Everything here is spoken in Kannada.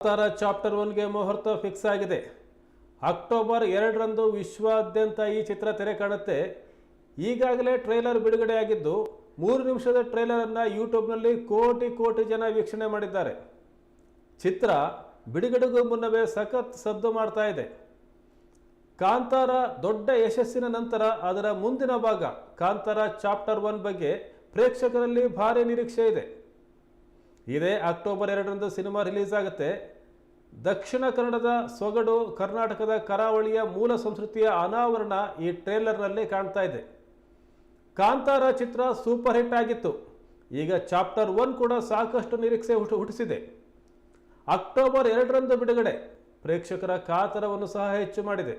ಅವತಾರ ಚಾಪ್ಟರ್ ಒನ್ಗೆ ಮುಹೂರ್ತ ಫಿಕ್ಸ್ ಆಗಿದೆ. ಅಕ್ಟೋಬರ್ ಎರಡರಂದು ವಿಶ್ವಾದ್ಯಂತ ಈ ಚಿತ್ರ ತೆರೆ ಕಾಣುತ್ತೆ. ಈಗಾಗಲೇ ಟ್ರೈಲರ್ ಬಿಡುಗಡೆಯಾಗಿದ್ದು, ಮೂರು ನಿಮಿಷದ ಟ್ರೈಲರ್ ಟ್ರೈಲರನ್ನು ಯೂಟ್ಯೂಬ್ನಲ್ಲಿ ಕೋಟಿ ಕೋಟಿ ಜನ ವೀಕ್ಷಣೆ ಮಾಡಿದ್ದಾರೆ. ಚಿತ್ರ ಬಿಡುಗಡೆಗೂ ಮುನ್ನವೇ ಸಖತ್ ಸದ್ದು ಮಾಡ್ತಾ ಇದೆ. ಕಾಂತಾರ ದೊಡ್ಡ ಯಶಸ್ಸಿನ ನಂತರ ಅದರ ಮುಂದಿನ ಭಾಗ ಕಾಂತಾರ ಚಾಪ್ಟರ್ ಒನ್ ಬಗ್ಗೆ ಪ್ರೇಕ್ಷಕರಲ್ಲಿ ಭಾರಿ ನಿರೀಕ್ಷೆ ಇದೆ. ಇದೇ ಅಕ್ಟೋಬರ್ ಎರಡರಂದು ಸಿನಿಮಾ ರಿಲೀಸ್ ಆಗುತ್ತೆ. ದಕ್ಷಿಣ ಕನ್ನಡದ ಸೊಗಡು ಕರ್ನಾಟಕದ ಕರಾವಳಿಯ ಮೂಲ ಸಂಸ್ಕೃತಿಯ ಅನಾವರಣ ಈ ಟ್ರೇಲರ್ನಲ್ಲಿ ಕಾಣ್ತಾ ಇದೆ. ಕಾಂತಾರ ಚಿತ್ರ ಸೂಪರ್ ಹಿಟ್ ಆಗಿತ್ತು. ಈಗ ಚಾಪ್ಟರ್ ಒನ್ ಕೂಡ ಸಾಕಷ್ಟು ನಿರೀಕ್ಷೆ ಹುಟ್ಟು ಹುಟ್ಟಿಸಿದೆ. ಅಕ್ಟೋಬರ್ ಎರಡರಂದು ಬಿಡುಗಡೆ ಪ್ರೇಕ್ಷಕರ ಕಾತರವನ್ನು ಸಹ ಹೆಚ್ಚು ಮಾಡಿದೆ.